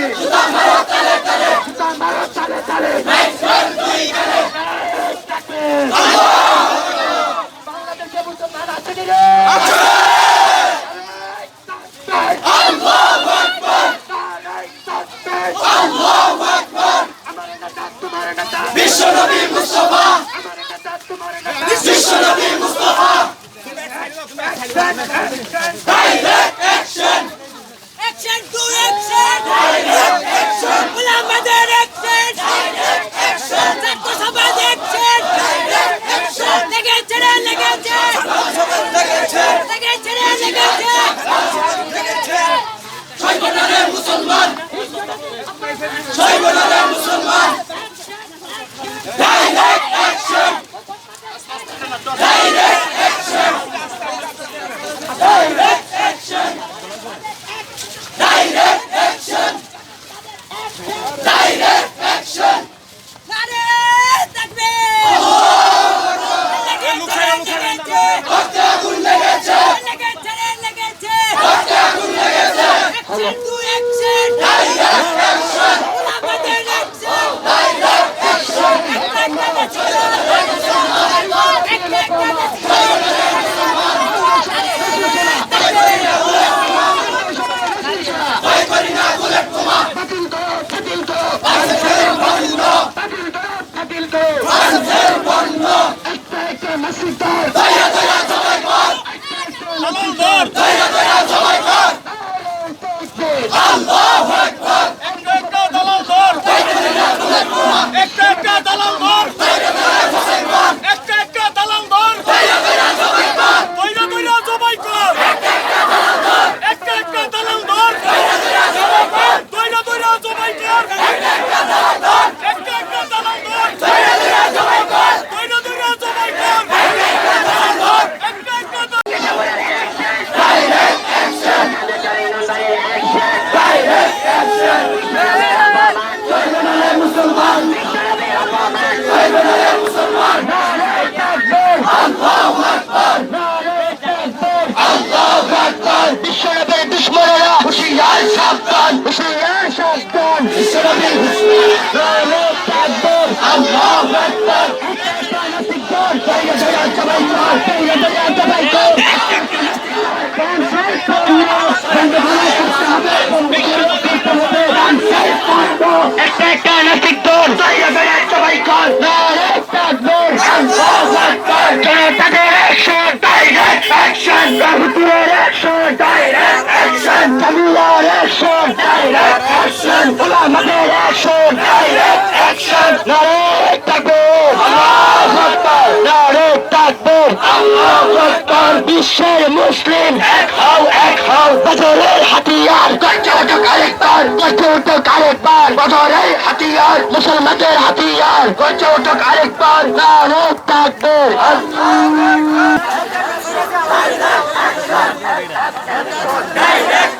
তালে জুতা মারো তালে তালে জুতা মারো তালে তালে বাংলাদেশে মুসলমান আছে রে বিশ্বনবী মুস্তফা বিশ্বনবী Mustafa Action to action! Ulamaদের action! ছাত্র সমাজ action! লেগেছে রে, লেগেছে! লেগেছে রে, লেগেছে! সর্বনারে মুসলমান সর্বনারে মুসলমান direct action direct action direct action direct action direct action নারে তাকবীর! লেগেছে রে, লেগেছে! রক্তে আগুন লেগেছে লেগেছে রে, লেগেছে! রক্তে আগুন লেগেছে Action to action! Direct action উলামাদের action! Direct action একটা একটা ছিল! একটা একটা ছিল! ভয় করি না বুলেট বোমা বাতিল করো বাতিল করো বাতিল বন্ধ বাতিল করো বাতিল করো বাতিল বন্ধ মসজিদার দয়া দয়া সবাই একটা একটা দালাল ধর একটা একটা দালাল ধর দয়া দয়া সবাই কর কইরা কইরা জবাই কর একটা একটা দালাল ধর কইরা কইরা জবাই কর একটা একটা দালাল ধর দয়া দয়া সবাই কর কইরা কইরা জবাই কর একটা একটা দালাল মুসলমান সর্বনারে মুসলমান নারে তাকবীর আল্লাহু আকবার নারে তাকবীর আল্লাহু আকবার বিশ্বনবীর দুশমনেরা হুঁশিয়ার সাবধান হুঁশিয়ার সাবধান বিশ্বনবীর নারে তাকবীর আল্লাহু কামিলার অ্যাকশন ডাইরেক্ট অ্যাকশন উলামাদের অ্যাকশন ডাইরেক্ট অ্যাকশন নারে তাকবীর, আল্লাহু আকবার নারে তাকবীর, আল্লাহু আকবার, বিশ্বের মুসলিম, এক হও এক হও, বদরের হাতিয়ার গর্জটক আরেকবার গর্জটক আরেকবার, বদরের হাতিয়ার, মুসলমানদের হাতিয়ার গর্জটক আরেকবার নারে তাকবীর, আল্লাহু আকবার। আমাদের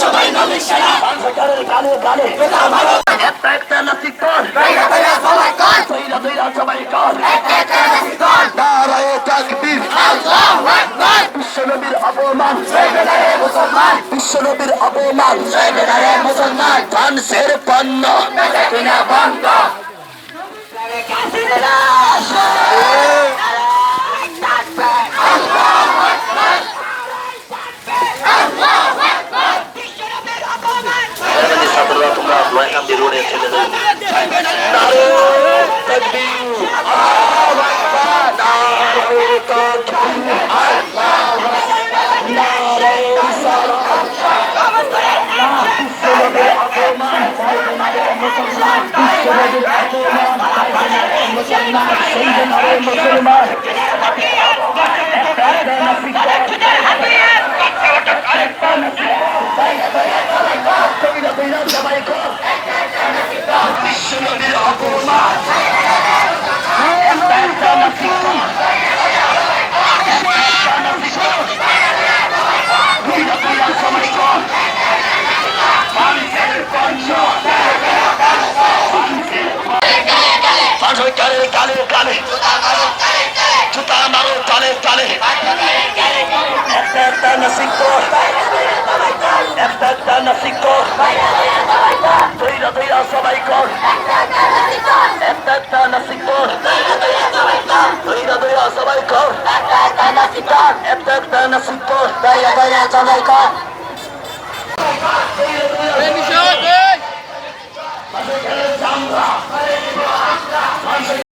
সবাই নবীর সেনা ভয় করি না বুলেট বোমা আমরা সবাই নবীর সেনা অন্ধকারের গালে গালে বেতা মারো একটা একটা নাসিক কর। দইরা দইরা সবাই কর। দইরা দইরা সবাই কর একটা একটা নাসিক কর নারায়ে তাকবীর আল্লাহু আকবার বিশ্বনবীর অপমান। জয়বেলারে মুসলমান বিশ্বনবীর অপমান জয়বেলারে মুসলমান ধ্বংসের পণ্য কিনা বন্ধ ছাত্ররা তোমরা ময়নাম দিয়ে রোডে ছেড়ে দেবে নারে তাকবীর আল্লাহু আকবার নারে তাকবীর আল্লাহু আকবার নারে সালাত বিশ্বনবীর অপমান মুসলমান বিশ্বনবীর অপমান মুসলমান সৈন্যনারে মুসলমান সবাই কর বিশ্বনবীর অপমান একটা একটা নাসিক কর একটা নাসিক কর দুইটা দুইটা সবাই কর মানুষের পণ্য মানুষের কালে কালে কালে জুতা মারো কালে একটা একটা নাসিক কর একটা একটা নাসিক কর দুইটা দুইটা সবাই কর। একটা একটা নাসিক কর দুইটা দুইটা সবাই কর। একটা একটা নাসিক কর একটা একটা নাসিক কর দুইটা দুইটা সবাই কর।